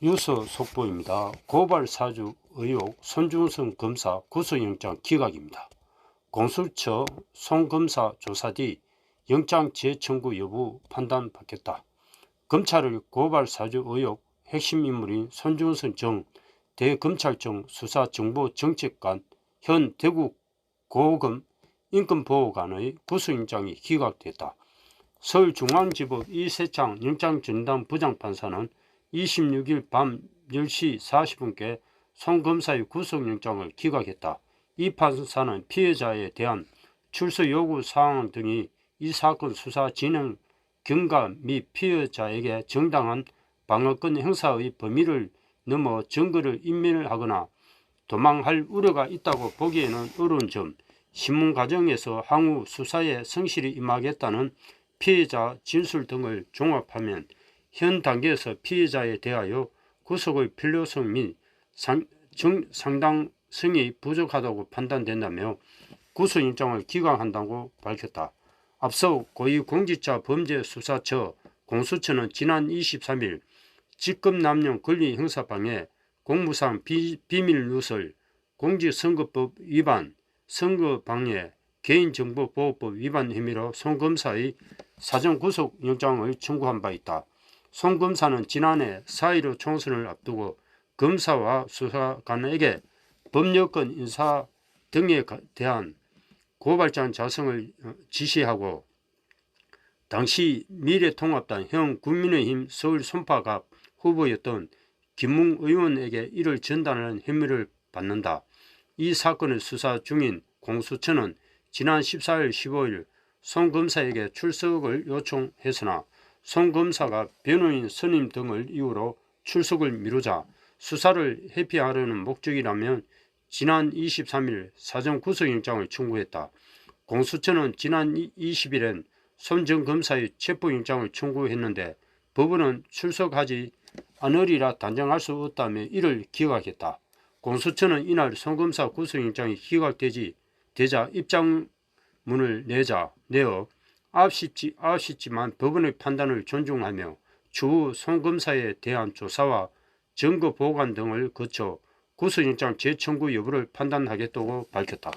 뉴스 속보입니다. 고발 사주 의혹 손준성 검사 구속영장 기각입니다. 공수처 송 검사 조사 뒤 영장 재청구 여부 판단 받겠다. 검찰의 고발 사주 의혹 핵심 인물인 손준성 정 대검찰청 수사정보정책관 현 대구 고검 인권보호관의 구속영장이 기각됐다. 서울중앙지법 이세창 영장전담 부장판사는 26일 밤 10시 40분께 송 검사의 구속영장을 기각했다. 이 판사는 피해자에 대한 출석 요구 사항 등이 이 사건 수사 진행 경과 및 피해자에게 정당한 방어권 행사의 범위를 넘어 증거를 인멸하거나 도망할 우려가 있다고 보기에는 어려운 점, 신문 과정에서 향후 수사에 성실히 임하겠다는 피해자 진술 등을 종합하면 현 단계에서 피해자에 대하여 구속의 필요성 및 상, 정, 상당성이 부족하다고 판단된다며 구속영장을 기각한다고 밝혔다. 앞서 고위공직자 범죄수사처 공수처는 지난 23일 직급남용 권리행사방해 공무상 비, 비밀누설 공직선거법 위반 선거방해 개인정보보호법 위반 혐의로 송 검사의 사전구속영장을 청구한 바 있다. 송 검사는 지난해 4.15 총선을 앞두고 검사와 수사관에게 법여권 인사 등에 가- 대한 고발장 작성을 어, 지시하고 당시 미래통합당 형 국민의힘 서울 송파갑 후보였던 김웅 의원에게 이를 전달하는 혐의를 받는다. 이 사건을 수사 중인 공수처는 지난 14일 15일 송 검사에게 출석을 요청했으나 송 검사가 변호인 선임 등을 이유로 출석을 미루자 수사를 회피하려는 목적이라면 지난 23일 사전 구속영장을 청구했다. 공수처는 지난 20일엔 손 전 검사의 체포영장을 청구했는데 법원은 출석하지 않으리라 단정할 수 없다며 이를 기각했다. 공수처는 이날 손 검사 구속영장이 기각되지 되자 입장문을 내자 내어 아쉽지, 아쉽지만 법원의 판단을 존중하며 추후 송 검사에 대한 조사와 증거 보관 등을 거쳐 구속영장 재청구 여부를 판단하겠다고 밝혔다.